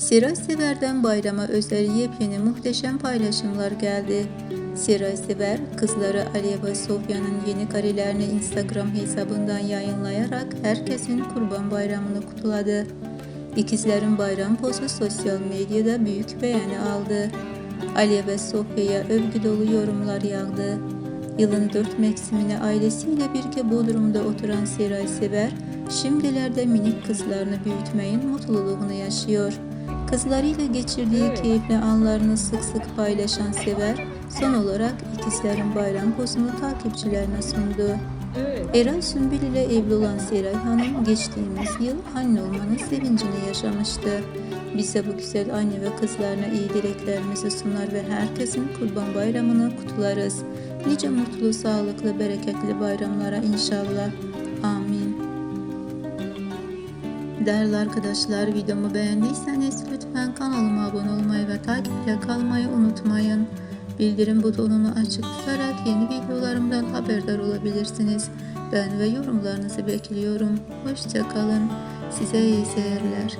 Siray Sever'den bayrama özel yepyeni muhteşem paylaşımlar geldi. Siray Sever, kızları Aliye ve Sofya'nın yeni karelerini Instagram hesabından yayınlayarak herkesin kurban bayramını kutladı. İkizlerin bayram pozu sosyal medyada büyük beğeni aldı. Aliye ve Sofya'ya övgü dolu yorumlar yağdı. Yılın dört mevsimine ailesiyle birlikte Bodrum'da oturan Siray Sever, şimdilerde minik kızlarını büyütmeyin mutluluğunu yaşıyor. Kızlarıyla geçirdiği keyifli anlarını sık sık paylaşan Sever, son olarak ikizlerin bayram pozunu takipçilerine sundu. Eray Sümbül ile evli olan Seray Hanım geçtiğimiz yıl anne olmanın sevincini yaşamıştı. Biz de bu güzel anne ve kızlarına iyi dileklerimizi sunar ve herkesin kurban bayramını kutlarız. Nice mutlu, sağlıklı, bereketli bayramlara inşallah. Değerli arkadaşlar videomu beğendiyseniz lütfen kanalıma abone olmayı ve takipte kalmayı unutmayın. Bildirim butonunu açık tutarak yeni videolarımdan haberdar olabilirsiniz. Ben ve yorumlarınızı bekliyorum. Hoşçakalın. Size iyi seyirler.